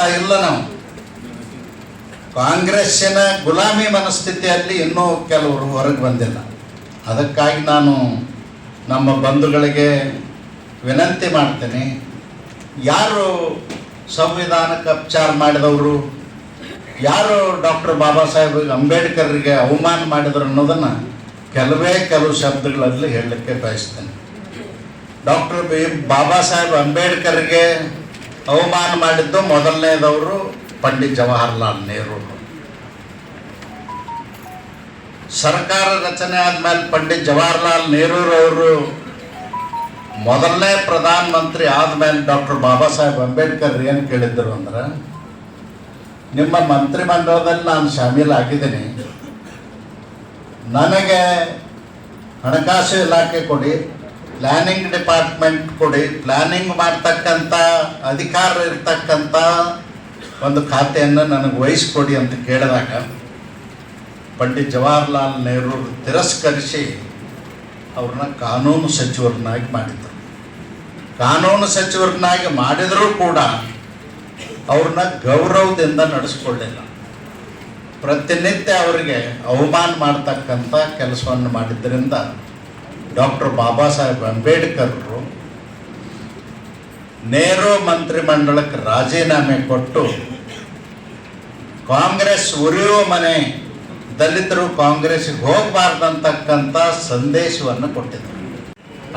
ಇಲ್ಲ ನಾವು. ಕಾಂಗ್ರೆಸ್ಸಿನ ಗುಲಾಮಿ ಮನಸ್ಥಿತಿಯಲ್ಲಿ ಇನ್ನೂ ಕೆಲವರು ಹೊರಗೆ ಬಂದಿಲ್ಲ. ಅದಕ್ಕಾಗಿ ನಾನು ನಮ್ಮ ಬಂಧುಗಳಿಗೆ ವಿನಂತಿ ಮಾಡ್ತೇನೆ. ಯಾರು ಸಂವಿಧಾನಕ್ಕೆ ಅಪಚಾರ ಮಾಡಿದವರು, ಯಾರು ಡಾಕ್ಟರ್ ಬಾಬಾ ಸಾಹೇಬ್ ಅಂಬೇಡ್ಕರ್ಗೆ ಅವಮಾನ ಮಾಡಿದ್ರು ಅನ್ನೋದನ್ನು ಕೆಲವೇ ಕೆಲವು ಶಬ್ದಗಳಲ್ಲಿ ಹೇಳಲಿಕ್ಕೆ ಬಯಸ್ತೇನೆ. ಡಾಕ್ಟರ್ ಬಿ ಬಾಬಾ ಸಾಹೇಬ್ ಅಂಬೇಡ್ಕರ್ಗೆ ಅವಮಾನ ಮಾಡಿದ್ದು ಮೊದಲನೇದವರು ಪಂಡಿತ್ ಜವಾಹರ್ಲಾಲ್ ನೆಹರು. ಸರ್ಕಾರ ರಚನೆ ಆದ್ಮೇಲೆ ಪಂಡಿತ್ ಜವಾಹರ್ಲಾಲ್ ನೆಹರೂರವರು ಮೊದಲನೇ ಪ್ರಧಾನ ಮಂತ್ರಿ ಆದ್ಮೇಲೆ ಡಾಕ್ಟರ್ ಬಾಬಾ ಸಾಹೇಬ್ ಅಂಬೇಡ್ಕರ್ ಏನು ಕೇಳಿದ್ರು ಅಂದ್ರೆ, ನಿಮ್ಮ ಮಂತ್ರಿಮಂಡಲದಲ್ಲಿ ನಾನು ಶಾಮೀಲಾಗಿದ್ದೀನಿ ನನಗೆ ಹಣಕಾಸು ಇಲಾಖೆ ಕೊಡಿ ಪ್ಲ್ಯಾನಿಂಗ್ ಡಿಪಾರ್ಟ್ಮೆಂಟ್ ಕೊಡಿ. ಪ್ಲ್ಯಾನಿಂಗ್ ಮಾಡ್ತಕ್ಕಂಥ ಅಧಿಕಾರ ಇರ್ತಕ್ಕಂಥ ಒಂದು ಖಾತೆಯನ್ನು ನನಗೆ ವಹಿಸ್ಕೊಡಿ ಅಂತ ಕೇಳಿದಾಗ ಪಂಡಿತ್ ಜವಾಹರ್ಲಾಲ್ ನೆಹರು ತಿರಸ್ಕರಿಸಿ ಅವ್ರನ್ನ ಕಾನೂನು ಸಚಿವರನ್ನಾಗಿ ಮಾಡಿದರು. ಕಾನೂನು ಸಚಿವರನ್ನಾಗಿ ಮಾಡಿದರೂ ಕೂಡ ಅವ್ರನ್ನ ಗೌರವದಿಂದ ನಡೆಸ್ಕೊಳ್ಳಿಲ್ಲ. ಪ್ರತಿನಿತ್ಯ ಅವರಿಗೆ ಅವಮಾನ ಮಾಡ್ತಕ್ಕಂಥ ಕೆಲಸವನ್ನು ಮಾಡಿದ್ದರಿಂದ ಡಾಕ್ಟರ್ ಬಾಬಾ ಸಾಹೇಬ್ ಅಂಬೇಡ್ಕರ್ರು ನೆಹರು ಮಂತ್ರಿಮಂಡಲಕ್ಕೆ ರಾಜೀನಾಮೆ ಕೊಟ್ಟು ಕಾಂಗ್ರೆಸ್ ಉರಿಯುವ ಮನೆ ದಲಿತರು ಕಾಂಗ್ರೆಸ್ಗೆ ಹೋಗಬಾರ್ದಂತಕ್ಕಂಥ ಸಂದೇಶವನ್ನು ಕೊಟ್ಟಿದ್ರು.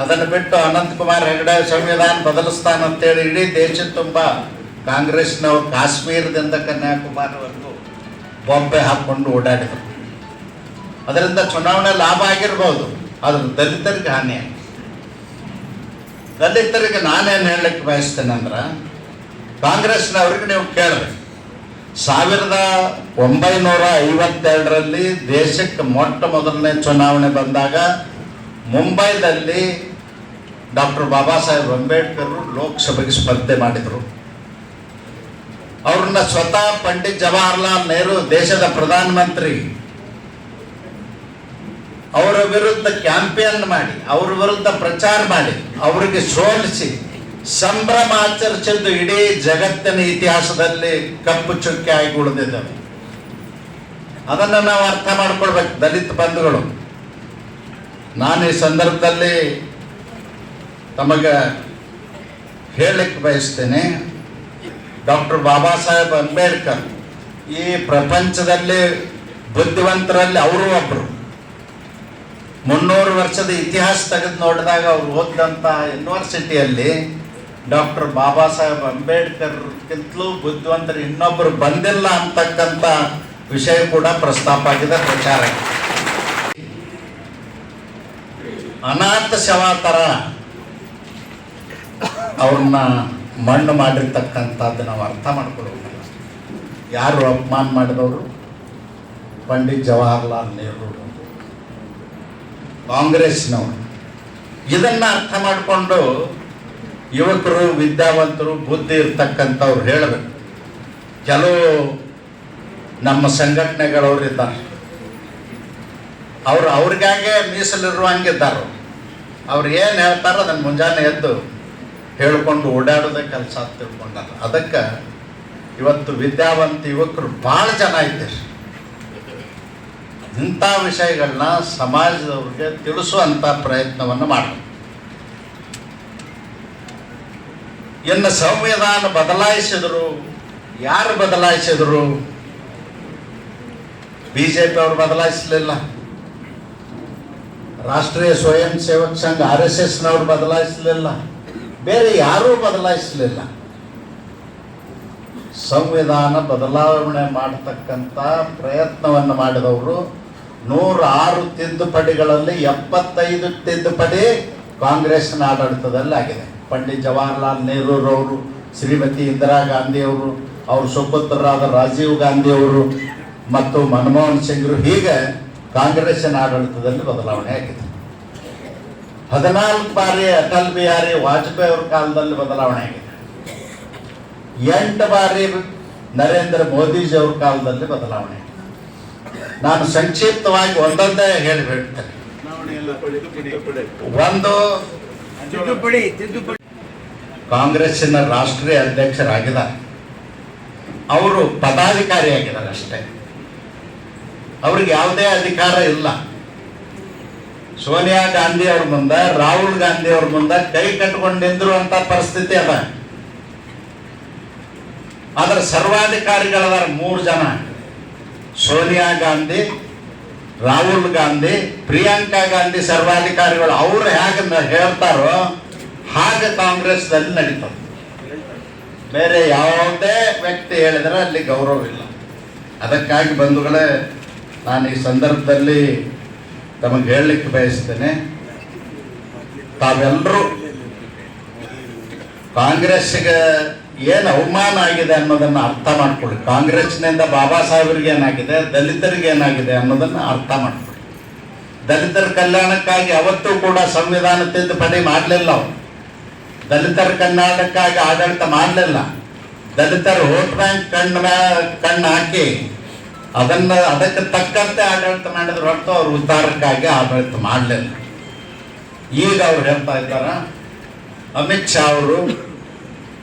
ಅದನ್ನು ಬಿಟ್ಟು ಅನಂತಕುಮಾರ್ ಹೆಗಡೆ ಸಂವಿಧಾನ ಬದಲಿಸ್ತಾನಂತೇಳಿ ಇಡೀ ದೇಶ ತುಂಬ ಕಾಂಗ್ರೆಸ್ನವರು ಕಾಶ್ಮೀರದಿಂದ ಕನ್ಯಾಕುಮಾರಿವರೆಗೂ ಬೊಂಬೆ ಹಾಕ್ಕೊಂಡು ಓಡಾಡಿದರು. ಅದರಿಂದ ಚುನಾವಣೆ ಲಾಭ ಆಗಿರ್ಬೋದು. ಆದ್ರೆ ದಲಿತರಿಗೆ ಹಾನಿ. ದಲಿತರಿಗೆ ನಾನೇನು ಹೇಳಲಿಕ್ಕೆ ಅಂದ್ರೆ ಕಾಂಗ್ರೆಸ್ನವ್ರಿಗೆ ನೀವು ಕೇಳ್ರಿ ಸಾವಿರದ ಒಂಬೈನೂರ ಐವತ್ತೆರಡರಲ್ಲಿ ದೇಶಕ್ಕೆ ಮೊಟ್ಟ ಮೊದಲನೇ ಚುನಾವಣೆ ಬಂದಾಗ ಮುಂಬೈದಲ್ಲಿ ಡಾಕ್ಟರ್ ಬಾಬಾ ಸಾಹೇಬ್ ಅಂಬೇಡ್ಕರ್ ಲೋಕಸಭೆಗೆ ಸ್ಪರ್ಧೆ ಮಾಡಿದರು ಅವ್ರನ್ನ ಸ್ವತಃ ಪಂಡಿತ್ ಜವಾಹರ್ಲಾಲ್ ನೆಹರು ದೇಶದ ಪ್ರಧಾನಮಂತ್ರಿ ಅವರ ವಿರುದ್ಧ ಕ್ಯಾಂಪೇನ್ ಮಾಡಿ, ಅವರ ವಿರುದ್ಧ ಪ್ರಚಾರ ಮಾಡಿ, ಅವರಿಗೆ ಸೋಲಿಸಿ, ಸಂಭ್ರಮ ಆಚರಿಸಿದ್ದು ಇಡೀ ಜಗತ್ತಿನ ಇತಿಹಾಸದಲ್ಲಿ ಕಪ್ಪು ಚುಕ್ಕೆ ಆಗಿ ಉಳಿದಿದ್ದಾವೆ. ಅದನ್ನು ನಾವು ಅರ್ಥ ಮಾಡ್ಕೊಳ್ಬೇಕು, ದಲಿತ ಬಂಧುಗಳು. ನಾನು ಈ ಸಂದರ್ಭದಲ್ಲಿ ತಮಗೆ ಹೇಳಲಿಕ್ಕೆ ಬಯಸ್ತೇನೆ, ಡಾಕ್ಟರ್ ಬಾಬಾ ಸಾಹೇಬ್ ಅಂಬೇಡ್ಕರ್ ಈ ಪ್ರಪಂಚದಲ್ಲಿ ಬುದ್ಧಿವಂತರಲ್ಲಿ ಅವರು ಒಬ್ಬರು ಮುನ್ನೂರು ವರ್ಷದ ಇತಿಹಾಸ ತೆಗೆದು ನೋಡಿದಾಗ ಅವ್ರು ಓದಿದಂಥ ಯೂನಿವರ್ಸಿಟಿಯಲ್ಲಿ ಡಾಕ್ಟರ್ ಬಾಬಾ ಸಾಹೇಬ್ ಅಂಬೇಡ್ಕರ್ಗಿಂತಲೂ ಬುದ್ಧಿವಂತರು ಇನ್ನೊಬ್ಬರು ಬಂದಿಲ್ಲ ಅಂತಕ್ಕಂಥ ವಿಷಯ ಕೂಡ ಪ್ರಸ್ತಾಪ ಆಗಿದೆ ಪ್ರಚಾರ. ಅನಾಥ ಶವ ಥರ ಅವ್ರನ್ನ ಮಣ್ಣು ಮಾಡಿರ್ತಕ್ಕಂಥದ್ದು ನಾವು ಅರ್ಥ ಮಾಡ್ಕೊಳ್ಬೇಕಲ್ಲ. ಯಾರು ಅಪಮಾನ ಮಾಡಿದವರು? ಪಂಡಿತ್ ಜವಾಹರ್ಲಾಲ್ ನೆಹರು. ಕಾಂಗ್ರೆಸ್ನವರು. ಇದನ್ನ ಅರ್ಥ ಮಾಡಿಕೊಂಡು ಯುವಕರು, ವಿದ್ಯಾವಂತರು, ಬುದ್ಧಿ ಇರ್ತಕ್ಕಂಥವ್ರು ಹೇಳಬೇಕು. ಕೆಲವು ನಮ್ಮ ಸಂಘಟನೆಗಳವ್ರು ಇದ್ದಾರೆ. ಅವ್ರು ಅವ್ರಿಗಾಗೆ ಮೀಸಲಿರುವಂಗಿದ್ದಾರೆ ಅವ್ರು. ಏನು ಹೇಳ್ತಾರೋ ಅದನ್ನು ಮುಂಜಾನೆ ಎದ್ದು ಹೇಳ್ಕೊಂಡು ಓಡಾಡೋದೇ ಕೆಲಸ ತಿಳ್ಕೊಂಡಾರ. ಅದಕ್ಕೆ ಇವತ್ತು ವಿದ್ಯಾವಂತ ಯುವಕರು ಭಾಳ ಜನ ಇದ್ದೀರಿ. ಇಂಥ ವಿಷಯಗಳನ್ನ ಸಮಾಜದವ್ರಿಗೆ ತಿಳಿಸುವಂಥ ಪ್ರಯತ್ನವನ್ನು ಮಾಡಬೇಕು. ಇನ್ನು ಸಂವಿಧಾನ ಬದಲಾಯಿಸಿದ್ರು, ಯಾರು ಬದಲಾಯಿಸಿದ್ರು? ಬಿ ಜೆ ಪಿ ಅವರು ಬದಲಾಯಿಸಲಿಲ್ಲ. ರಾಷ್ಟ್ರೀಯ ಸ್ವಯಂ ಸೇವಕ ಸಂಘ ಆರ್ ಎಸ್ ಎಸ್ನವ್ರು ಬದಲಾಯಿಸಲಿಲ್ಲ. ಬೇರೆ ಯಾರೂ ಬದಲಾಯಿಸಲಿಲ್ಲ. ಸಂವಿಧಾನ ಬದಲಾವಣೆ ಮಾಡತಕ್ಕಂಥ ಪ್ರಯತ್ನವನ್ನು ಮಾಡಿದವರು ನೂರ ಆರು ತಿದ್ದುಪಡಿಗಳಲ್ಲಿ ಎಪ್ಪತ್ತೈದು ತಿದ್ದುಪಡಿ ಕಾಂಗ್ರೆಸ್ನ ಆಡಳಿತದಲ್ಲಿ ಆಗಿದೆ. ಪಂಡಿತ್ ಜವಾಹರ್ಲಾಲ್ ನೆಹರೂರವರು, ಶ್ರೀಮತಿ ಇಂದಿರಾ ಗಾಂಧಿಯವರು, ಅವ್ರ ಸುಪುತ್ರರಾದ ರಾಜೀವ್ ಗಾಂಧಿಯವರು ಮತ್ತು ಮನಮೋಹನ್ ಸಿಂಗ್ರು ಹೀಗೆ ಕಾಂಗ್ರೆಸ್ನ ಆಡಳಿತದಲ್ಲಿ ಬದಲಾವಣೆ ಆಗಿದೆ. ಹದಿನಾಲ್ಕು ಬಾರಿ ಅಟಲ್ ಬಿಹಾರಿ ವಾಜಪೇಯಿ ಅವರ ಕಾಲದಲ್ಲಿ ಬದಲಾವಣೆ ಆಗಿದೆ. ಎಂಟು ಬಾರಿ ನರೇಂದ್ರ ಮೋದಿಜಿ ಅವ್ರ ಕಾಲದಲ್ಲಿ ಬದಲಾವಣೆ. ನಾನು ಸಂಕ್ಷಿಪ್ತವಾಗಿ ಒಂದೊಂದೇ ಹೇಳಿಬಿಡ್ತೇನೆ. ಒಂದು ತಿದ್ದುಪಡಿ ತಿದ್ದುಪಡಿ. ಕಾಂಗ್ರೆಸ್ಸಿನ ರಾಷ್ಟ್ರೀಯ ಅಧ್ಯಕ್ಷರಾಗಿದ್ದಾರೆ ಅವರು ಪದಾಧಿಕಾರಿಯಾಗಿದ್ದಾರೆ ಅಷ್ಟೇ. ಅವ್ರಿಗೆ ಯಾವುದೇ ಅಧಿಕಾರ ಇಲ್ಲ. ಸೋನಿಯಾ ಗಾಂಧಿ ಅವ್ರ ಮುಂದೆ ರಾಹುಲ್ ಗಾಂಧಿ ಅವ್ರ ಮುಂದೆ ಕೈ ಕಟ್ಕೊಂಡು ಅಂತ ಪರಿಸ್ಥಿತಿ ಅದ. ಆದ್ರೆ ಸರ್ವಾಧಿಕಾರಿಗಳದಾರ ಮೂರು ಜನ. ಸೋನಿಯಾ ಗಾಂಧಿ, ರಾಹುಲ್ ಗಾಂಧಿ, ಪ್ರಿಯಾಂಕಾ ಗಾಂಧಿ ಸರ್ವಾಧಿಕಾರಿಗಳು ಅವ್ರು ಹೇಗೆ ಹೇಳ್ತಾರೋ ಹಾಗೆ ಕಾಂಗ್ರೆಸ್ದಲ್ಲಿ ನಡೀತದೆ. ಬೇರೆ ಯಾವುದೇ ವ್ಯಕ್ತಿ ಹೇಳಿದ್ರೆ ಅಲ್ಲಿ ಗೌರವ ಇಲ್ಲ. ಅದಕ್ಕಾಗಿ ಬಂಧುಗಳೇ, ನಾನು ಈ ಸಂದರ್ಭದಲ್ಲಿ ತಮಗೆ ಹೇಳಲಿಕ್ಕೆ ಬಯಸ್ತೇನೆ ತಾವೆಲ್ಲರೂ ಕಾಂಗ್ರೆಸ್ಗೆ ಏನು ಅವಮಾನ ಆಗಿದೆ ಅನ್ನೋದನ್ನ ಅರ್ಥ ಮಾಡ್ಕೊಳ್ಳಿ. ಕಾಂಗ್ರೆಸ್ನಿಂದ ಬಾಬಾ ಸಾಹೇಬರಿಗೆ ಏನಾಗಿದೆ, ದಲಿತರಿಗೆ ಏನಾಗಿದೆ ಅನ್ನೋದನ್ನ ಅರ್ಥ ಮಾಡ್ಕೊಳ್ಳಿ. ದಲಿತರ ಕಲ್ಯಾಣಕ್ಕಾಗಿ ಅವತ್ತೂ ಕೂಡ ಸಂವಿಧಾನ ತಿದ್ದುಪಡಿ ಮಾಡಲಿಲ್ಲ ಅವರು. ದಲಿತರ ಕನ್ನಡಕ್ಕಾಗಿ ಆಡಳಿತ ಮಾಡಲಿಲ್ಲ. ದಲಿತರ ವೋಟ್ ಬ್ಯಾಂಕ್ ಕಣ್ಣು ಕಣ್ಣು ಹಾಕಿ ಅದನ್ನ, ಅದಕ್ಕೆ ತಕ್ಕಂತೆ ಆಡಳಿತ ಮಾಡಿದ್ರು ಹೊರತು ಅವರು ಉದ್ಧಾರಕ್ಕಾಗಿ ಆಡಳಿತ ಮಾಡಲಿಲ್ಲ. ಈಗ ಅವ್ರು ಹೇಳ್ತಾ ಇದ್ದಾರ, ಅಮಿತ್ ಶಾ ಅವರು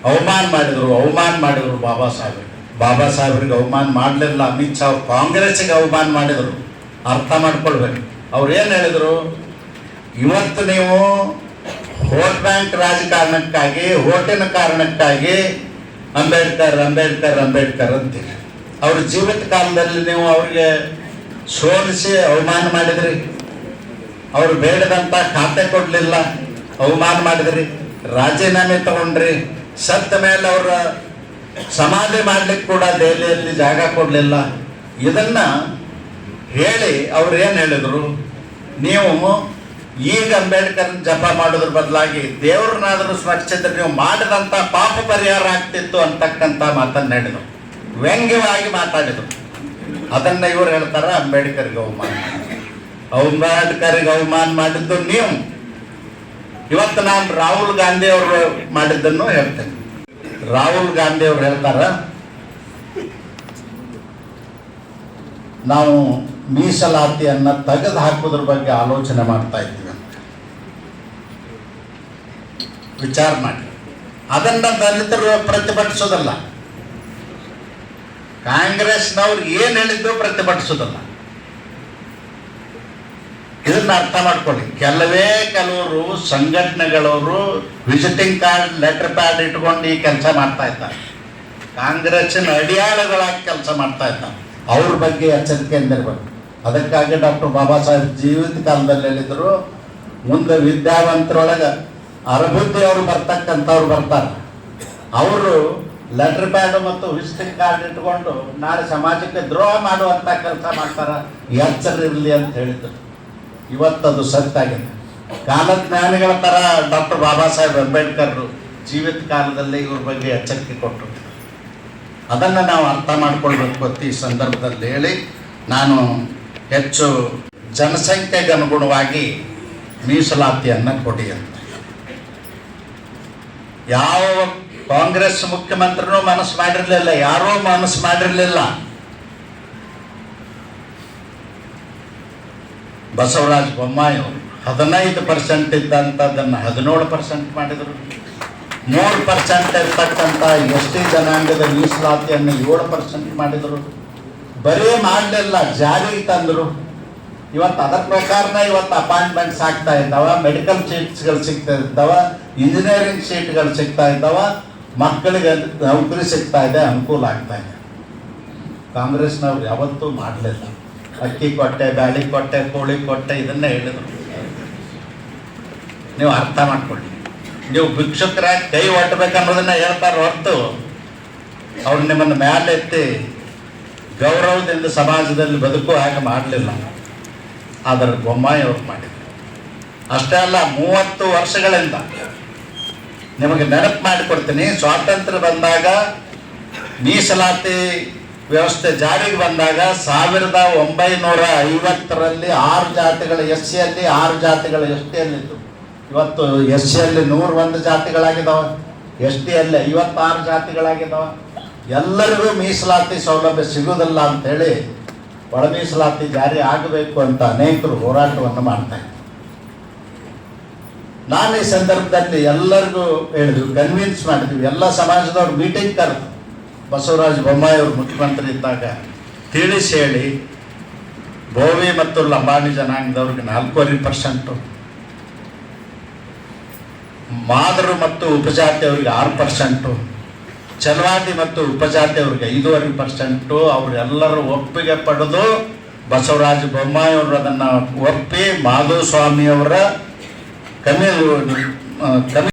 ಅವಮಾನ ಮಾಡಿದ್ರು ಅವಮಾನ ಮಾಡಿದ್ರು ಬಾಬಾ ಸಾಹೇಬ್ ಬಾಬಾ ಸಾಹೇಬ್ರಿಗೆ ಅವಮಾನ ಮಾಡಲಿಲ್ಲ. ಅಮಿತ್ ಶಾ ಕಾಂಗ್ರೆಸ್ಸಿಗೆ ಅವಮಾನ ಮಾಡಿದರು. ಅರ್ಥ ಮಾಡ್ಕೊಳ್ಬೇಕು. ಅವ್ರು ಏನು ಹೇಳಿದರು? ಇವತ್ತು ನೀವು ವೋಟ್ ಬ್ಯಾಂಕ್ ರಾಜಕಾರಣಕ್ಕಾಗಿ ಓಟಿನ ಕಾರಣಕ್ಕಾಗಿ ಅಂಬೇಡ್ಕರ್ ಅಂಬೇಡ್ಕರ್ ಅಂಬೇಡ್ಕರ್ ಅಂತೀರಿ. ಅವ್ರ ಜೀವಿತ ಕಾಲದಲ್ಲಿ ನೀವು ಅವ್ರಿಗೆ ಸೋಲಿಸಿ ಅವಮಾನ ಮಾಡಿದ್ರಿ. ಅವ್ರು ಬೇಡದಂತ ಖಾತೆ ಕೊಡಲಿಲ್ಲ. ಅವಮಾನ ಮಾಡಿದ್ರಿ. ರಾಜೀನಾಮೆ ತಗೊಂಡ್ರಿ. ಸತ್ತ ಮೇಲೆ ಅವರ ಸಮಾಧಿ ಮಾಡ್ಲಿಕ್ಕೆ ಕೂಡ ದೆಹಲಿಯಲ್ಲಿ ಜಾಗ ಕೊಡಲಿಲ್ಲ. ಇದನ್ನ ಹೇಳಿ ಅವ್ರು ಏನು ಹೇಳಿದರು? ನೀವು ಈಗ ಅಂಬೇಡ್ಕರ್ ಜಪ ಮಾಡೋದ್ರ ಬದಲಾಗಿ ದೇವ್ರನ್ನಾದರೂ ಸ್ವಚ್ಛತೆ ನೀವು ಮಾಡಿದಂಥ ಪಾಪ ಪರಿಹಾರ ಆಗ್ತಿತ್ತು ಅಂತಕ್ಕಂಥ ಮಾತನ್ನು ಹೇಳಿದ್ರು. ವ್ಯಂಗ್ಯವಾಗಿ ಮಾತಾಡಿದರು. ಅದನ್ನ ಇವ್ರು ಹೇಳ್ತಾರೆ ಅಂಬೇಡ್ಕರ್ಗೆ ಅವಮಾನ. ಅಂಬೇಡ್ಕರ್ಗೆ ಅವಮಾನ ಮಾಡಿದ್ದು ನೀವು. ಇವತ್ತು ನಾನು ರಾಹುಲ್ ಗಾಂಧಿ ಅವರು ಮಾಡಿದ್ದನ್ನು ಹೇಳ್ತೇನೆ. ರಾಹುಲ್ ಗಾಂಧಿ ಅವರು ಹೇಳ್ತಾರ, ನಾವು ಮೀಸಲಾತಿಯನ್ನ ತೆಗೆದು ಹಾಕೋದ್ರ ಬಗ್ಗೆ ಆಲೋಚನೆ ಮಾಡ್ತಾ ಇದ್ದೀವಿ ಅಂತ. ವಿಚಾರ ಮಾಡಿ. ಅದನ್ನ ದಲಿತರು ಪ್ರತಿಭಟಿಸೋದಲ್ಲ. ಕಾಂಗ್ರೆಸ್ನವ್ರು ಏನು ಹೇಳಿದ್ರು ಪ್ರತಿಭಟಿಸೋದಲ್ಲ. ಇದನ್ನ ಅರ್ಥ ಮಾಡ್ಕೊಳ್ಳಿ. ಕೆಲವೇ ಕೆಲವರು ಸಂಘಟನೆಗಳವರು ವಿಸಿಟಿಂಗ್ ಕಾರ್ಡ್ ಲೆಟರ್ ಪ್ಯಾಡ್ ಇಟ್ಕೊಂಡು ಈ ಕೆಲಸ ಮಾಡ್ತಾ ಇದ್ದಾರೆ. ಕಾಂಗ್ರೆಸ್ಸಿನ ಅಡಿಯಾಳುಗಳಾಗಿ ಕೆಲಸ ಮಾಡ್ತಾ ಇದ್ದಾರೆ. ಅವ್ರ ಬಗ್ಗೆ ಎಚ್ಚರಿಕೆಯಿಂದ ಇರಬೇಕು. ಅದಕ್ಕಾಗಿ ಡಾಕ್ಟರ್ ಬಾಬಾ ಸಾಹೇಬ್ ಜೀವಿತ ಕಾಲದಲ್ಲಿ ಹೇಳಿದರು, ಮುಂದೆ ವಿದ್ಯಾವಂತರೊಳಗೆ ಅರಬುದ್ದಿ ಅವರು ಬರ್ತಕ್ಕಂಥವ್ರು ಬರ್ತಾರೆ. ಅವರು ಲೆಟರ್ ಪ್ಯಾಡ್ ಮತ್ತು ವಿಸಿಟಿಂಗ್ ಕಾರ್ಡ್ ಇಟ್ಕೊಂಡು ನಾಳೆ ಸಮಾಜಕ್ಕೆ ದ್ರೋಹ ಮಾಡುವಂಥ ಕೆಲಸ ಮಾಡ್ತಾರೆ. ಎಚ್ಚರ ಇರಲಿ ಅಂತ ಹೇಳಿದ್ರು. ಇವತ್ತದು ಸತ್ತಾಗಿದೆ ಕಾಲಜ್ಞಾನಿಗಳ ಥರ ಡಾಕ್ಟರ್ ಬಾಬಾ ಸಾಹೇಬ್ ಅಂಬೇಡ್ಕರ್ ಜೀವಿತ ಕಾಲದಲ್ಲಿ ಇವ್ರ ಬಗ್ಗೆ ಎಚ್ಚರಿಕೆ ಕೊಟ್ಟರು ಅದನ್ನು ನಾವು ಅರ್ಥ ಮಾಡ್ಕೊಳ್ಬೇಕು ಈ ಸಂದರ್ಭದಲ್ಲಿ ಹೇಳಿ. ನಾನು ಹೆಚ್ಚು ಜನಸಂಖ್ಯೆಗೆ ಅನುಗುಣವಾಗಿ ಮೀಸಲಾತಿಯನ್ನು ಕೊಡಿ ಅಂತ. ಯಾವ ಕಾಂಗ್ರೆಸ್ ಮುಖ್ಯಮಂತ್ರಿನೂ ಮನಸ್ಸು ಮಾಡಿರಲಿಲ್ಲ, ಯಾರೂ ಮನಸ್ಸು ಮಾಡಿರಲಿಲ್ಲ. ಬಸವರಾಜ ಬೊಮ್ಮಾಯಿ ಅವರು ಹದಿನೈದು ಪರ್ಸೆಂಟ್ ಇದ್ದಂಥದ್ದನ್ನು ಹದಿನೇಳು ಪರ್ಸೆಂಟ್ ಮಾಡಿದರು. ಮೂರು ಪರ್ಸೆಂಟ್ ಇರ್ತಕ್ಕಂಥ ಎಸ್ ಟಿ ಜನಾಂಗದ ಮೀಸಲಾತಿಯನ್ನು ಏಳು ಪರ್ಸೆಂಟ್ ಮಾಡಿದರು. ಬರೀ ಮಾಡಲಿಲ್ಲ ಜಾರಿಗೆ ತಂದರು. ಇವತ್ತು ಅದರ ಪ್ರಕಾರನ ಇವತ್ತು ಅಪಾಯಿಂಟ್ಮೆಂಟ್ಸ್ ಆಗ್ತಾ ಇದ್ದಾವೆ ಮೆಡಿಕಲ್ ಸೀಟ್ಸ್ಗಳು ಸಿಗ್ತಾ ಇದ್ದಾವೆ ಇಂಜಿನಿಯರಿಂಗ್ ಸೀಟ್ಗಳು ಸಿಗ್ತಾ ಇದ್ದಾವೆ, ಮಕ್ಕಳಿಗೆ ನೌಕರಿ ಸಿಗ್ತಾ ಇದೆ, ಅನುಕೂಲ ಆಗ್ತಾ ಇದೆ. ಕಾಂಗ್ರೆಸ್ನವ್ರು ಯಾವತ್ತೂ ಮಾಡಲಿಲ್ಲ. ಅಕ್ಕಿ ಕೊಟ್ಟೆ, ಬ್ಯಾಳಿ ಕೊಟ್ಟೆ, ಕೋಳಿ ಕೊಟ್ಟೆ, ಇದನ್ನ ಹೇಳಿದರು. ನೀವು ಅರ್ಥ ಮಾಡ್ಕೊಳ್ಳಿ. ನೀವು ಭಿಕ್ಷುಕರಾಗಿ ಕೈ ಒಟ್ಟಬೇಕನ್ನೋದನ್ನ ಹೇಳ್ತಾರೆ ಹೊರತು ಅವ್ರು ನಿಮ್ಮನ್ನು ಮ್ಯಾಲೆತ್ತಿ ಗೌರವದಿಂದ ಸಮಾಜದಲ್ಲಿ ಬದುಕು ಹಾಗೆ ಮಾಡಲಿಲ್ಲ. ಆದರೆ ಬೊಮ್ಮಾಯಿ ಅವ್ರು ಮಾಡಿದ್ರು. ಅಷ್ಟೇ ಅಲ್ಲ, ಮೂವತ್ತು ವರ್ಷಗಳಿಂದ ನಿಮಗೆ ನೆನಪು ಮಾಡಿಕೊಡ್ತೀನಿ, ಸ್ವಾತಂತ್ರ್ಯ ಬಂದಾಗ ಮೀಸಲಾತಿ ವ್ಯವಸ್ಥೆ ಜಾರಿಗೆ ಬಂದಾಗ ಸಾವಿರದ ಒಂಬೈನೂರ ಐವತ್ತರಲ್ಲಿ ಆರು ಜಾತಿಗಳ ಎಸ್ ಸಿಯಲ್ಲಿ ಆರು ಜಾತಿಗಳ ಎಸ್ ಟಿಯಲ್ಲಿದ್ದು ಇವತ್ತು ಎಸ್ ಸಿಯಲ್ಲಿ ನೂರ ಒಂದು ಜಾತಿಗಳಾಗಿದ್ದಾವೆ ಎಸ್ ಟಿಯಲ್ಲಿ ಐವತ್ತಾರು ಜಾತಿಗಳಾಗಿದ್ದಾವೆ. ಎಲ್ಲರಿಗೂ ಮೀಸಲಾತಿ ಸೌಲಭ್ಯ ಸಿಗುವುದಿಲ್ಲ ಅಂತೇಳಿ ಒಳ ಮೀಸಲಾತಿ ಜಾರಿ ಆಗಬೇಕು ಅಂತ ಅನೇಕರು ಹೋರಾಟವನ್ನು ಮಾಡ್ತಾ ಇದ್ದಾರೆ ನಾನು ಈ ಸಂದರ್ಭದಲ್ಲಿ ಎಲ್ಲರಿಗೂ ಹೇಳಿದ್ವಿ ಕನ್ವಿನ್ಸ್ ಮಾಡಿದ್ವಿ ಎಲ್ಲ ಸಮಾಜದವ್ರು ಮೀಟಿಂಗ್ ಕರೆದು ಬಸವರಾಜ ಬೊಮ್ಮಾಯಿ ಅವರು ಮುಖ್ಯಮಂತ್ರಿ ಇದ್ದಾಗ ತಿಳಿಸಿ ಹೇಳಿ ಬೋವಿ ಮತ್ತು ಲಂಬಾಣಿ ಜನಾಂಗದವ್ರಿಗೆ ನಾಲ್ಕೂವರೆ ಪರ್ಸೆಂಟು ಮಾದರು ಮತ್ತು ಉಪಜಾತಿಯವ್ರಿಗೆ ಆರು ಪರ್ಸೆಂಟು ಚಲವಾದಿ ಮತ್ತು ಉಪಜಾತಿಯವ್ರಿಗೆ ಐದೂವರೆ ಪರ್ಸೆಂಟು ಅವರೆಲ್ಲರೂ ಒಪ್ಪಿಗೆ ಪಡೆದು ಬಸವರಾಜ ಬೊಮ್ಮಾಯಿ ಅವರು ಅದನ್ನು ಒಪ್ಪಿ ಮಾಧುಸ್ವಾಮಿಯವರ ಕಮಿ ಕಮಿ